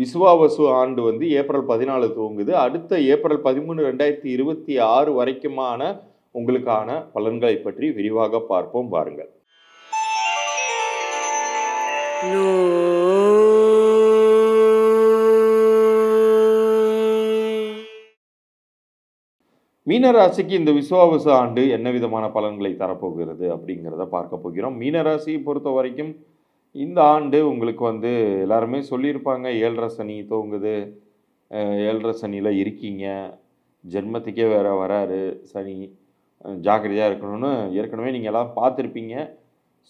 விசுவாவசு ஆண்டு வந்து ஏப்ரல் பதினாலு துவங்குது. அடுத்த ஏப்ரல் பதிமூணு ரெண்டாயிரத்தி இருபத்தி ஆறு வரைக்குமான உங்களுக்கான பலன்களை பற்றி விரிவாக பார்ப்போம். பாருங்கள் மீனராசிக்கு இந்த விசுவாவச ஆண்டு என்ன விதமான பலன்களை தரப்போகிறது அப்படிங்கிறத பார்க்க போகிறோம். மீனராசியை பொறுத்த வரைக்கும் இந்த ஆண்டு உங்களுக்கு வந்து எல்லாருமே சொல்லியிருப்பாங்க ஏழரை சனி தூங்குது ஏழரை சனியில் இருக்கீங்க ஜென்மத்துக்கே வேற வராரு சனி ஜாக்கிரதையாக இருக்கணும்னு ஏற்கனவே நீங்கள் எல்லாம் பார்த்துருப்பீங்க.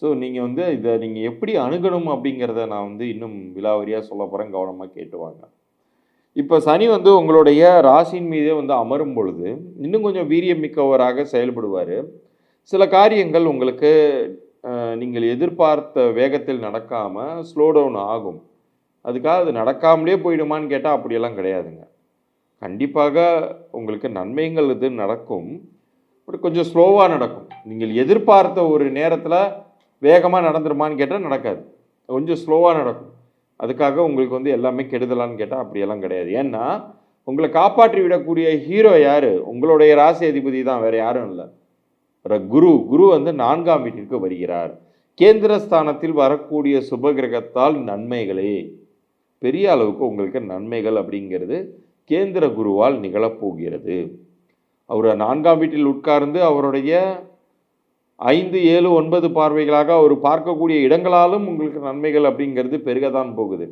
ஸோ நீங்கள் வந்து இதை நீங்கள் எப்படி அணுகணும் அப்படிங்கிறத நான் வந்து இன்னும் விலாவரியாக சொல்ல போகிறேன் கவனமாக கேட்டுவாங்க இப்போ சனி வந்து உங்களுடைய ராசியின் மீதே வந்து அமரும் பொழுது இன்னும் கொஞ்சம் வீரியமிக்கவராக செயல்படுவார். சில காரியங்கள் உங்களுக்கு நீங்கள் எதிர்பார்த்த வேகத்தில் நடக்காமல் ஸ்லோ டவுன் ஆகும். அதுக்காக அது நடக்காமலே போயிடுமான்னு கேட்டால் அப்படியெல்லாம் கிடையாதுங்க. கண்டிப்பாக உங்களுக்கு நன்மைகள் இது நடக்கும். பட் கொஞ்சம் ஸ்லோவாக நடக்கும். நீங்கள் எதிர்பார்த்த ஒரு நேரத்தில் வேகமாக நடந்துருமான்னு கேட்டால் நடக்காது. கொஞ்சம் ஸ்லோவாக நடக்கும். அதுக்காக உங்களுக்கு வந்து எல்லாமே கெடுதலான்னு கேட்டால் அப்படியெல்லாம் கிடையாது. ஏன்னா உங்களை காப்பாற்றி விடக்கூடிய ஹீரோ யார்? உங்களுடைய ராசி அதிபதி தான் வேறு யாரும் இல்லை. குரு குரு வந்து நான்காம் வீட்டிற்கு வருகிறார். கேந்திர ஸ்தானத்தில் வரக்கூடிய சுப கிரகத்தால் நன்மைகளே. பெரிய அளவுக்கு உங்களுக்கு நன்மைகள் அப்படிங்கிறது கேந்திர குருவால் நிகழப்போகிறது. அவர் நான்காம் வீட்டில் உட்கார்ந்து அவருடைய ஐந்து ஏழு ஒன்பது பார்வைகளாக அவர் பார்க்கக்கூடிய இடங்களாலும் உங்களுக்கு நன்மைகள் அப்படிங்கிறது பெருகத்தான் போகுது.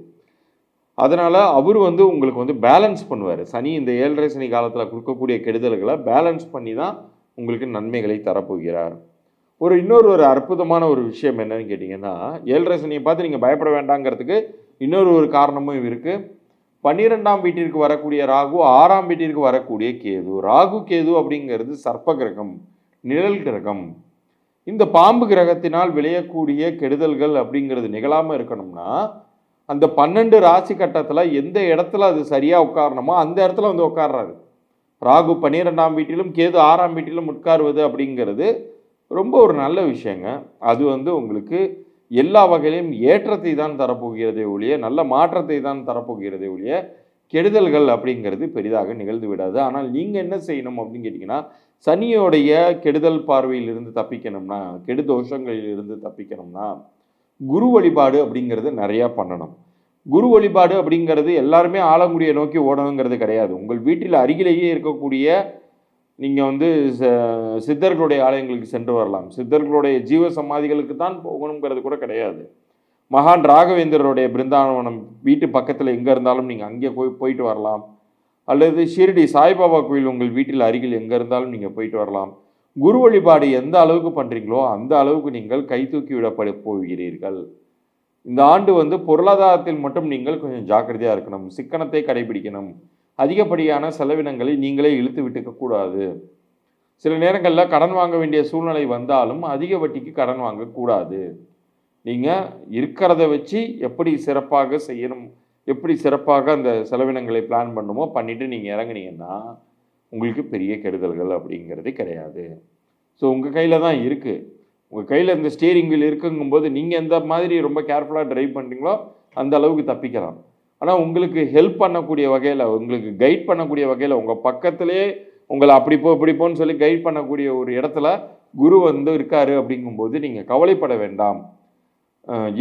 அதனால் அவர் வந்து உங்களுக்கு வந்து பேலன்ஸ் பண்ணுவார். சனி இந்த ஏழரை சனி காலத்தில் கொடுக்கக்கூடிய கெடுதல்களை பேலன்ஸ் பண்ணி தான் உங்களுக்கு நன்மைகளை தரப்போகிறார். ஒரு இன்னொரு ஒரு அற்புதமான ஒரு விஷயம் என்னன்னு கேட்டிங்கன்னா ஏழரை சனியை பார்த்து நீங்கள் பயப்பட வேண்டாங்கிறதுக்கு இன்னொரு ஒரு காரணமும் இருக்குது பன்னிரெண்டாம் வீட்டிற்கு வரக்கூடிய ராகு ஆறாம் வீட்டிற்கு வரக்கூடிய கேது. ராகு கேது அப்படிங்கிறது சர்ப்ப கிரகம் நிழல் கிரகம். இந்த பாம்பு கிரகத்தினால் விளையக்கூடிய கெடுதல்கள் அப்படிங்கிறது நிகழாமல் இருக்கணும்னா அந்த பன்னெண்டு ராசி கட்டத்தில் எந்த இடத்துல அது சரியாக உட்காரணுமோ அந்த இடத்துல வந்து உட்கார்றாரு. ராகு பன்னிரெண்டாம் வீட்டிலும் கேது ஆறாம் வீட்டிலும் உட்காருவது அப்படிங்கிறது ரொம்ப ஒரு நல்ல விஷயங்க. அது வந்து உங்களுக்கு எல்லா வகையிலும் ஏற்றத்தை தான் தரப்போகிறதே ஒழிய நல்ல மாற்றத்தை தான் தரப்போகிறதே ஒழிய கெடுதல்கள் அப்படிங்கிறது பெரிதாக நிகழ்ந்து விடாது. ஆனால் நீங்கள் என்ன செய்யணும் அப்படின்னு கேட்டிங்கன்னா சனியோடைய கெடுதல் பார்வையிலிருந்து தப்பிக்கணும்னா கெடுதோஷங்களிலிருந்து தப்பிக்கணும்னா குரு வழிபாடு அப்படிங்கிறது நிறையா பண்ணணும். குரு வழிபாடு அப்படிங்கிறது எல்லாருமே ஆலங்குடியை நோக்கி ஓடணுங்கிறது கிடையாது. உங்கள் வீட்டில் அருகிலேயே இருக்கக்கூடிய நீங்கள் வந்து ச- சித்தர்களுடைய ஆலயங்களுக்கு சென்று வரலாம். சித்தர்களுடைய ஜீவ சமாதிகளுக்கு தான் போகணுங்கிறது கூட கிடையாது. மகான் ராகவேந்திரருடைய பிருந்தாவனம் வீட்டு பக்கத்தில் எங்கே இருந்தாலும் நீங்கள் அங்கே போய் போயிட்டு வரலாம். அல்லது ஷீரடி சாய்பாபா கோயில் உங்கள் வீட்டில் அருகில் எங்கே இருந்தாலும் நீங்கள் போயிட்டு வரலாம். குரு வழிபாடு எந்த அளவுக்கு பண்ணுறீங்களோ அந்த அளவுக்கு நீங்கள் கை தூக்கி விடப்பட போகிறீர்கள். இந்த ஆண்டு வந்து பொருளாதாரத்தில் மட்டும் நீங்கள் கொஞ்சம் ஜாக்கிரதையாக இருக்கணும். சிக்கனத்தை கடைபிடிக்கணும். அதிகப்படியான செலவினங்களை நீங்களே இழுத்து விட்டுக்க கூடாது. சில நேரங்களில் கடன் வாங்க வேண்டிய சூழ்நிலை வந்தாலும் அதிக வட்டிக்கு கடன் வாங்கக்கூடாது நீங்கள் இருக்கிறத வச்சு எப்படி சிறப்பாக செய்யணும் எப்படி சிறப்பாக அந்த செலவினங்களை பிளான் பண்ணுமோ பண்ணிவிட்டு நீங்கள் இறங்குனீங்கன்னா உங்களுக்கு பெரிய கெடுதல்கள் அப்படிங்கிறது கிடையாது. ஸோ உங்கள் கையில் தான் இருக்குது உங்கள் கையில் இந்த ஸ்டீரிங் வீல் இருக்குங்கும்போது நீங்கள் எந்த மாதிரி ரொம்ப கேர்ஃபுல்லாக ட்ரைவ் பண்ணுறீங்களோ அந்த அளவுக்கு தப்பிக்கலாம். ஆனால் உங்களுக்கு ஹெல்ப் பண்ணக்கூடிய வகையில் உங்களுக்கு கைட் பண்ணக்கூடிய வகையில் உங்கள் பக்கத்துலேயே உங்களை அப்படி போ இப்படி போன்னு சொல்லி கைட் பண்ணக்கூடிய ஒரு இடத்துல குரு வந்து இருக்காரு அப்படிங்கும்போது நீங்கள் கவலைப்பட வேண்டாம்.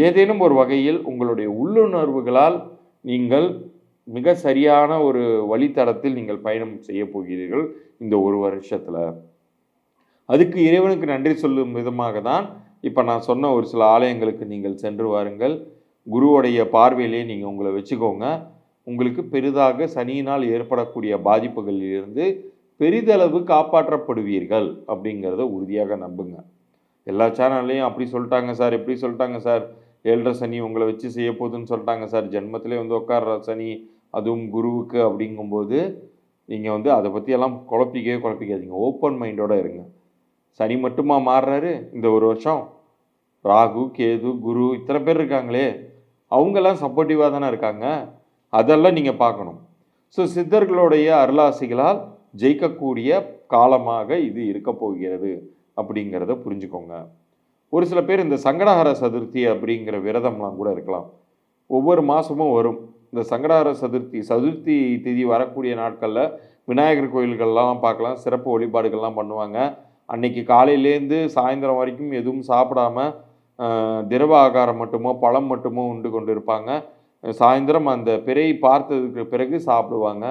ஏதேனும் ஒரு வகையில் உங்களுடைய உள்ளுணர்வுகளால் நீங்கள் மிக சரியான ஒரு வழித்தடத்தில் நீங்கள் பயணம் செய்ய போகிறீர்கள் இந்த ஒரு வருஷத்தில். அதுக்கு இறைவனுக்கு நன்றி சொல்லும் விதமாக தான் இப்போ நான் சொன்ன ஒரு சில ஆலயங்களுக்கு நீங்கள் சென்று வாருங்கள். குருவுடைய பார்வையிலே நீங்கள் உங்களை வச்சுக்கோங்க. உங்களுக்கு பெரிதாக சனியினால் ஏற்படக்கூடிய பாதிப்புகளிலிருந்து பெரிதளவு காப்பாற்றப்படுவீர்கள் அப்படிங்கிறத உறுதியாக நம்புங்க. எல்லா சேனல்லையும் அப்படி சொல்லிட்டாங்க சார் எப்படி சொல்லிட்டாங்க சார். ஏழரை சனி உங்களை வச்சு செய்ய போகுதுன்னு சொல்லிட்டாங்க சார். ஜென்மத்திலே வந்து உட்கார்ற சனி அதுவும் குருவுக்கு அப்படிங்கும்போது நீங்கள் வந்து அதை பற்றியெல்லாம் குழப்பிக்கவே குழப்பிக்காதீங்க. ஓப்பன் மைண்டோடு இருங்க. சனி மட்டுமா மாறுறாரு? இந்த ஒரு வருஷம். ராகு கேது குரு இத்தனை பேர் இருக்காங்களே. அவங்கெல்லாம் சப்போர்ட்டிவாக தானே இருக்காங்க. அதெல்லாம் நீங்கள் பார்க்கணும். ஸோ சித்தர்களுடைய அருளாசிகளால் ஜெயிக்கக்கூடிய காலமாக இது இருக்க போகிறது அப்படிங்கிறத புரிஞ்சுக்கோங்க. ஒரு சில பேர் இந்த சங்கடஹர சதுர்த்தி அப்படிங்கிற விரதம்லாம் கூட இருக்கலாம். ஒவ்வொரு மாதமும் வரும். இந்த சங்கடஹர சதுர்த்தி சதுர்த்தி திதி வரக்கூடிய நாட்களில் விநாயகர் கோயில்கள்லாம் பார்க்கலாம். சிறப்பு வழிபாடுகள்லாம் பண்ணுவாங்க. அன்னைக்கு காலையிலேருந்து சாயந்தரம் வரைக்கும் எதுவும் சாப்பிடாம திரவ ஆகாரம் மட்டுமோ பழம் மட்டுமோ உண்டு கொண்டு இருப்பாங்க சாயந்தரம் அந்த பிறையை பார்த்ததுக்கு பிறகு சாப்பிடுவாங்க.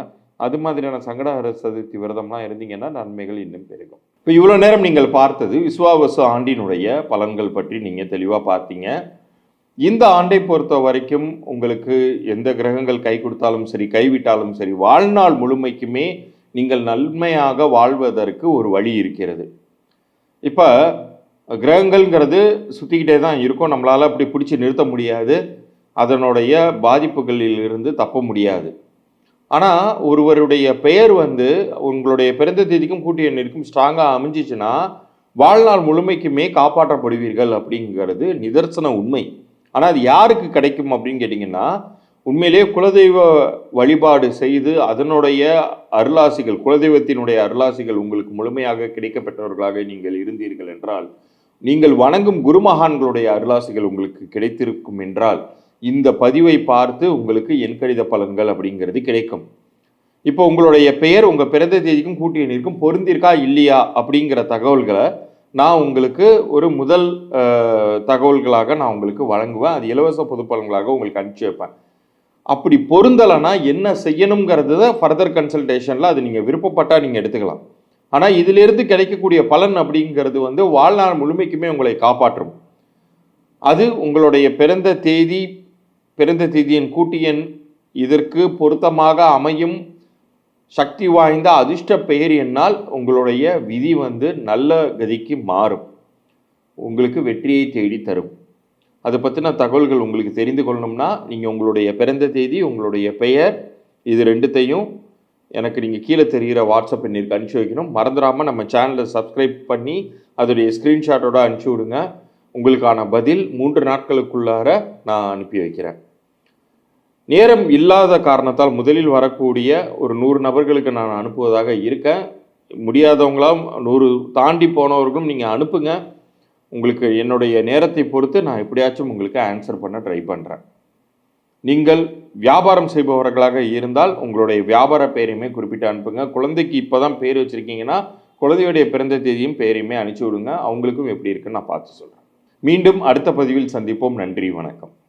அது மாதிரியான சங்கடஹர சதுர்த்தி விரதம்லாம் இருந்தீங்கன்னா நன்மைகள் இன்னும் பெருகும். இப்போ இவ்வளோ நேரம் நீங்கள் பார்த்தது விஸ்வாவச ஆண்டினுடைய பலன்கள் பற்றி நீங்கள் தெளிவாக பார்த்தீங்க. இந்த ஆண்டை பொறுத்த வரைக்கும் உங்களுக்கு எந்த கிரகங்கள் கை கொடுத்தாலும் சரி கைவிட்டாலும் சரி வாழ்நாள் முழுமைக்குமே நீங்கள் நன்மையாக வாழ்வதற்கு ஒரு வழி இருக்கிறது. இப்போ கிரகங்கள்ங்கிறது சுற்றிக்கிட்டே தான் இருக்கும். நம்மளால் அப்படி பிடிச்சி நிறுத்த முடியாது. அதனுடைய பாதிப்புகளில் இருந்து தப்ப முடியாது. ஆனால் ஒருவருடைய பெயர் வந்து உங்களுடைய பிறந்த தேதிக்கும் கூட்டிய எண்ணிற்கும் ஸ்ட்ராங்காக அமைஞ்சிச்சுன்னா வாழ்நாள் முழுமைக்குமே காப்பாற்றப்படுவீர்கள் அப்படிங்கிறது நிதர்சன உண்மை. ஆனால் அது யாருக்கு கிடைக்கும் அப்படின்னு கேட்டிங்கன்னா உண்மையிலேயே குலதெய்வ வழிபாடு செய்து அதனுடைய அருளாசிகள் குலதெய்வத்தினுடைய அருளாசிகள் உங்களுக்கு முழுமையாக கிடைக்கப்பெற்றவர்களாக நீங்கள் இருந்தீர்கள் என்றால் நீங்கள் வணங்கும் குருமகான்களுடைய அருளாசிகள் உங்களுக்கு கிடைத்திருக்கும் என்றால் இந்த பதிவை பார்த்து உங்களுக்கு எண்கணித பலன்கள் அப்படிங்கிறது கிடைக்கும். இப்போ உங்களுடைய பெயர் உங்கள் பிறந்த தேதிக்கும் கூட்டிய பொருந்திருக்கா இல்லையா அப்படிங்கிற தகவல்களை நான் உங்களுக்கு ஒரு முதல் தகவல்களாக நான் உங்களுக்கு வழங்குவேன். அது இலவச பொது பலன்களாக உங்களுக்கு அனுப்பிச்சி வைப்பேன். அப்படி பொருந்தலைன்னா என்ன செய்யணுங்கிறது தான் ஃபர்தர் கன்சல்டேஷனில் அது நீங்கள் விருப்பப்பட்டால் நீங்கள் எடுத்துக்கலாம். ஆனால் இதிலிருந்து கிடைக்கக்கூடிய பலன் அப்படிங்கிறது வந்து வாழ்நாள் முழுமைக்குமே உங்களை காப்பாற்றும். அது உங்களுடைய பிறந்த தேதி பிறந்த தேதியின் கூட்டியன் இதற்கு பொருத்தமாக அமையும் சக்தி வாய்ந்த அதிர்ஷ்ட பெயர் என்னால் உங்களுடைய விதி வந்து நல்ல கதிக்கு மாறும். உங்களுக்கு வெற்றியை தேடி தரும் அதை பற்றின தகவல்கள் உங்களுக்கு தெரிந்து கொள்ளணும்னா நீங்கள் உங்களுடைய பிறந்த தேதி உங்களுடைய பெயர் இது ரெண்டுத்தையும் எனக்கு நீங்கள் கீழே தெரிகிற வாட்ஸ்அப் எண்ணிற்கு அனுப்பிச்சி வைக்கணும். மறந்துடாமல் நம்ம சேனலை சப்ஸ்கிரைப் பண்ணி அதோடைய ஸ்க்ரீன்ஷாட்டோட அனுப்பிச்சி விடுங்க. உங்களுக்கான பதில் மூன்று நாட்களுக்குள்ளார நான் அனுப்பி வைக்கிறேன். நேரம் இல்லாத காரணத்தால் முதலில் வரக்கூடிய ஒரு நூறு நபர்களுக்கு நான் அனுப்புவதாக இருக்கேன். முடியாதவங்களாம் நூறு தாண்டி போனவர்களும் நீங்கள் அனுப்புங்க. உங்களுக்கு என்னுடைய நேரத்தை பொறுத்து நான் எப்படியாச்சும் உங்களுக்கு ஆன்சர் பண்ண ட்ரை பண்ணுறேன் நீங்கள் வியாபாரம் செய்பவர்களாக இருந்தால் உங்களுடைய வியாபார பெயரையுமே குறிப்பிட்டு அனுப்புங்க. குழந்தைக்கு இப்போ தான் பேர் வச்சுருக்கீங்கன்னா குழந்தையுடைய பிறந்த தேதியும் பெயரையுமே அனுப்பிச்சி விடுங்க. அவங்களுக்கும் எப்படி இருக்குன்னு நான் பார்த்து சொல்கிறேன் மீண்டும் அடுத்த பதிவில் சந்திப்போம். நன்றி வணக்கம்.